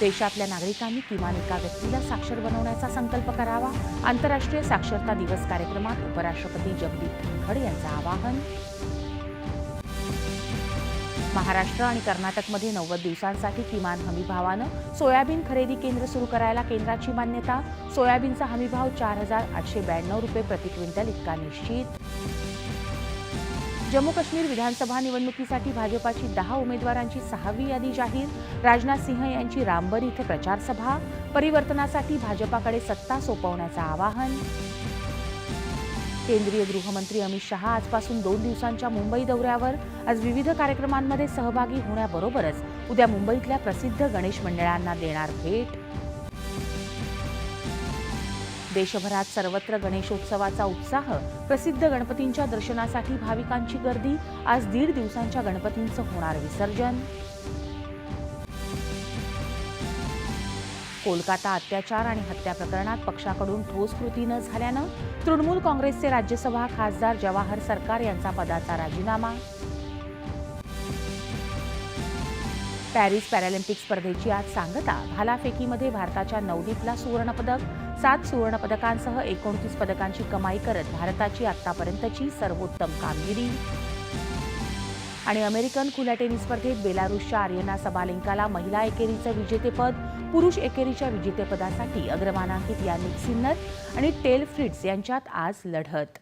देशातल्या नागरिकांनी किमान एका व्यक्तीला साक्षर बनवण्याचा संकल्प करावा. आंतरराष्ट्रीय साक्षरता दिवस कार्यक्रमात उपराष्ट्रपती जगदीप धनखड यांचं आवाहन. महाराष्ट्र आणि कर्नाटकमध्ये नव्वद दिवसांसाठी किमान हमीभावानं सोयाबीन खरेदी केंद्र सुरू करायला केंद्राची मान्यता. सोयाबीनचा हमीभाव चार हजार आठशे ब्याण्णव रुपये प्रति क्विंटल इतका निश्चित. जम्मू काश्मीर विधानसभा निवडणुकीसाठी भाजपाची दहा उमेदवारांची सहावी यादी जाहीर. राजनाथ सिंह यांची रामबर इथं प्रचारसभा. परिवर्तनासाठी भाजपाकडे सत्ता सोपवण्याचं आवाहन. केंद्रीय गृहमंत्री अमित शहा आजपासून दोन दिवसांच्या मुंबई दौऱ्यावर. आज विविध कार्यक्रमांमध्ये सहभागी होण्याबरोबरच उद्या मुंबईतल्या प्रसिद्ध गणेश मंडळांना देणार भेट. देशभरात सर्वत्र गणेशोत्सवाचा उत्साह प्रसिद्ध गणपतींच्या दर्शनासाठी भाविकांची गर्दी आज दीड दिवसांच्या गणपतींचं होणार विसर्जन. कोलकाता अत्याचार आणि हत्या प्रकरणात पक्षाकडून ठोस कृती न झाल्यानं तृणमूल काँग्रेसचे राज्यसभा खासदार जवाहर सरकार यांचा पदाचा राजीनामा. पॅरिस पॅरालिम्पिक स्पर्धेची आज सांगता भालाफेकीमध्ये भारताच्या नवदीपला सुवर्णपदक सात सुवर्णपदकांसह एकोणतीस पदकांची कमाई करत भारताची आतापर्यंतची सर्वोत्तम कामगिरी. आणि अमेरिकन खुल्या टेनिस स्पर्धेत बेलारुसच्या आर्यना सबालेंकाला महिला एकेरीचं विजेतेपद पुरुष एकेरीच्या विजेतेपदासाठी अग्रमानांकित यानिक सिन्नर आणि टेल फ्रिट्स यांच्यात आज लढत.